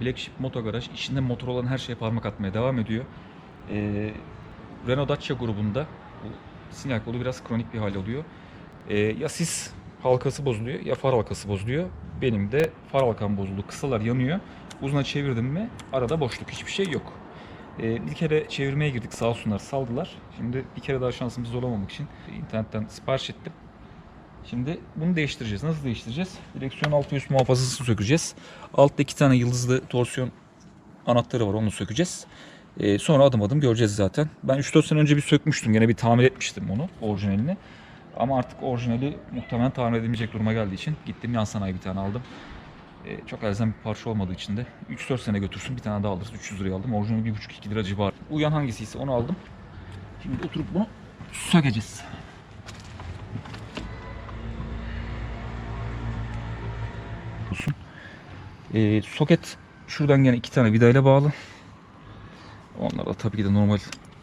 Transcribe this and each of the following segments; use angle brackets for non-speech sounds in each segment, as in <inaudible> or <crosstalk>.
Black Sheep Moto Garaj içinde motor olan her şeye parmak atmaya devam ediyor. Ee, Renault Dacia grubunda bu sinyal kolu biraz kronik bir hal oluyor. Ee, ya sis halkası bozuluyor ya far halkası bozuluyor. Benim de far halkam bozuldu. Kısalar yanıyor. Uzuna çevirdim mi arada boşluk hiçbir şey yok. Ee, bir kere çevirmeye girdik sağ olsunlar saldılar. Şimdi bir kere daha şansımız olamamak için internetten sipariş ettim. Şimdi bunu değiştireceğiz. Nasıl değiştireceğiz? Direksiyon altı üst muhafazasını sökeceğiz. Altta iki tane yıldızlı torsiyon anahtarı var onu sökeceğiz. Ee, sonra adım adım göreceğiz zaten. Ben 3-4 sene önce bir sökmüştüm. Gene bir tamir etmiştim onu orijinalini. Ama artık orijinali muhtemelen tamir edilmeyecek duruma geldiği için gittim yan sanayi bir tane aldım. Ee, çok elzem bir parça olmadığı için de 3-4 sene götürsün bir tane daha alırız. 300 liraya aldım. Orijinali 1,5-2 lira civarı. Uyan hangisiyse onu aldım. Şimdi oturup bunu sökeceğiz. Olsun. Ee, soket şuradan gene iki tane vidayla bağlı. Onlar da tabii ki de normal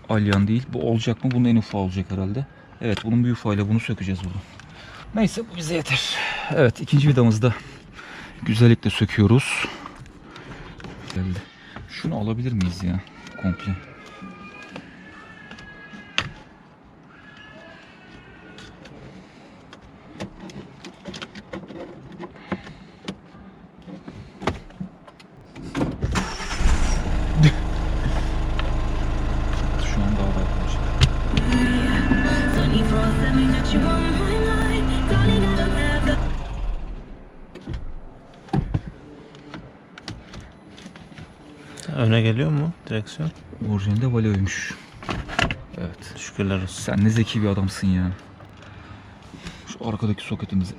alyan değil. Bu olacak mı? Bunun en ufağı olacak herhalde. Evet bunun bir ufağıyla bunu sökeceğiz buradan. Neyse bu bize yeter. Evet ikinci vidamızı da güzellikle söküyoruz. Şunu alabilir miyiz ya? Komple. Öne geliyor mu direksiyon? Orijinalde Valio'ymuş. Evet. Şükürler olsun. Sen ne zeki bir adamsın ya. Şu arkadaki soketimizi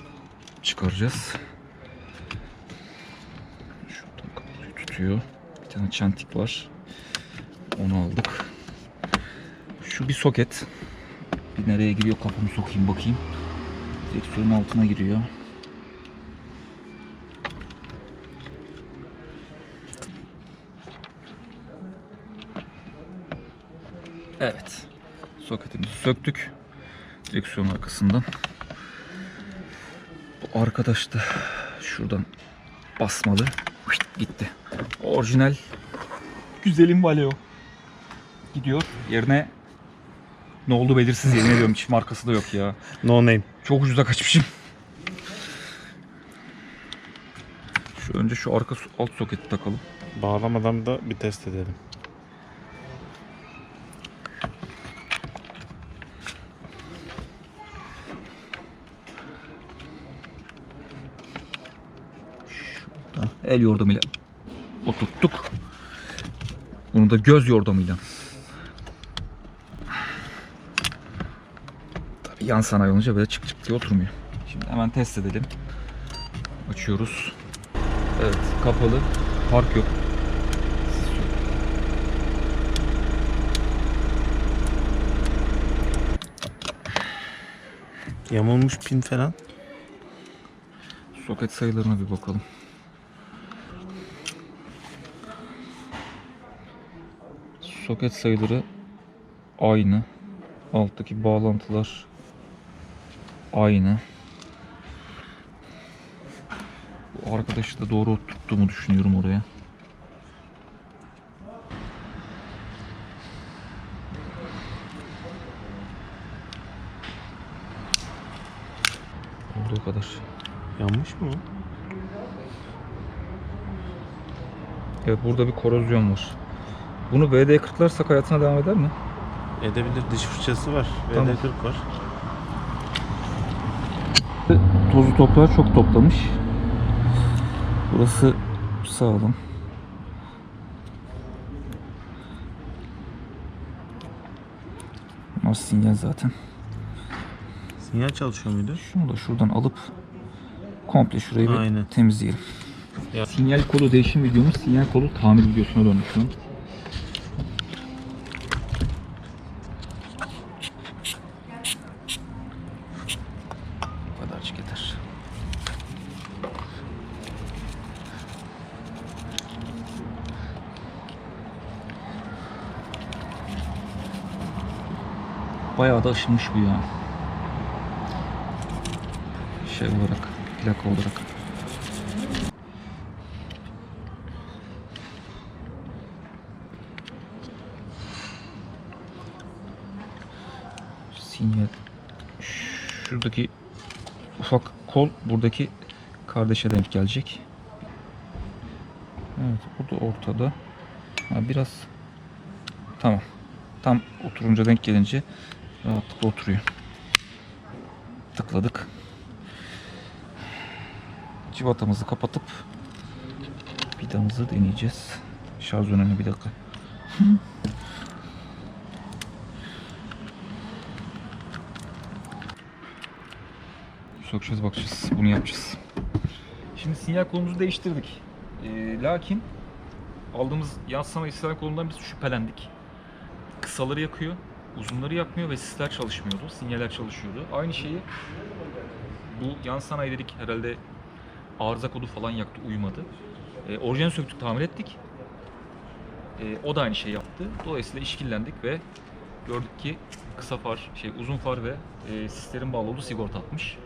çıkaracağız. Şuradan kapıyı tutuyor. Bir tane çentik var. Onu aldık. Şu bir soket. Bir nereye giriyor kafamı sokayım bakayım. Direksiyonun altına giriyor. Evet. Soketimizi söktük. Direksiyon arkasından. Bu arkadaş da şuradan basmalı. Gitti. Orijinal güzelim Valeo. Gidiyor. Yerine ne oldu belirsiz yemin ediyorum hiç markası da yok ya. No name. Çok ucuza kaçmışım. Şu önce şu arka alt soketi takalım. Bağlamadan da bir test edelim. El yordamıyla oturttuk. Bunu da göz yordamıyla. Tabii yan sanayi olunca böyle çık çık diye oturmuyor. Şimdi hemen test edelim. Açıyoruz. Evet kapalı. Park yok. Yamulmuş pin falan. Soket sayılarına bir bakalım. Soket sayıları aynı. Alttaki bağlantılar aynı. Bu arkadaşı da doğru tuttuğumu düşünüyorum oraya. Olduğu kadar. Yanmış mı? Evet burada bir korozyon var. Bunu VD40'larsak hayatına devam eder mi? Edebilir. Diş fırçası var. Tamam. VD40 var. Tozu toprağı çok toplamış. Burası sağlam. Ama sinyal zaten. Sinyal çalışıyor muydu? Şunu da şuradan alıp komple şurayı bir Aynen. temizleyelim. Ya. Sinyal kolu değişim videomuz sinyal kolu tamir videosuna döndü Bayağı da aşınmış bu ya. Şey olarak, plaka olarak. Sinyal. Şuradaki ufak kol buradaki kardeşe denk gelecek. Evet bu da ortada. Ha, biraz tamam. Tam oturunca denk gelince rahatlıkla oturuyor. Tıkladık. Civatamızı kapatıp vidamızı deneyeceğiz. Şarj önemli bir dakika. <laughs> Sokacağız bakacağız. Bunu yapacağız. Şimdi sinyal kolumuzu değiştirdik. Ee, lakin aldığımız yansıma sinyal kolundan biz şüphelendik. Kısaları yakıyor, uzunları yakmıyor ve sisler çalışmıyordu. Sinyaller çalışıyordu. Aynı şeyi bu yan sanayi dedik herhalde arıza kodu falan yaktı uyumadı. E, orijinal söktük tamir ettik. E, o da aynı şey yaptı. Dolayısıyla işkillendik ve gördük ki kısa far, şey uzun far ve e, sislerin bağlı olduğu sigorta atmış.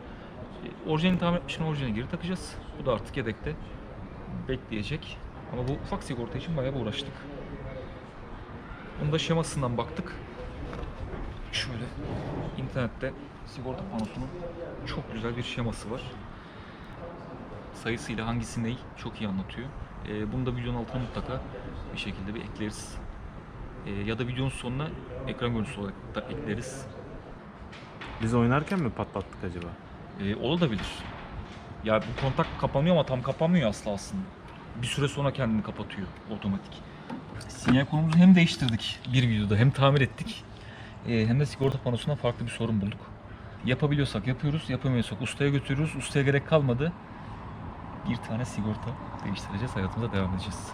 E, orijinalini tamir etmişken orijinali geri takacağız. Bu da artık yedekte bekleyecek. Ama bu ufak sigorta için bayağı uğraştık. Bunun da şemasından baktık. Şöyle internette sigorta panosunun çok güzel bir şeması var. Sayısıyla hangisi ney çok iyi anlatıyor. Ee, bunu da videonun altına mutlaka bir şekilde bir ekleriz. Ee, ya da videonun sonuna ekran görüntüsü olarak da ekleriz. Biz oynarken mi patlattık acaba? Ee, olabilir. Ya bu kontak kapanıyor ama tam kapanmıyor asla aslında. Bir süre sonra kendini kapatıyor otomatik. Sinyal kolumuzu hem değiştirdik bir videoda hem tamir ettik. Ee, hem de sigorta panosundan farklı bir sorun bulduk. Yapabiliyorsak yapıyoruz, yapamıyorsak ustaya götürüyoruz. Ustaya gerek kalmadı. Bir tane sigorta değiştireceğiz, hayatımıza devam edeceğiz.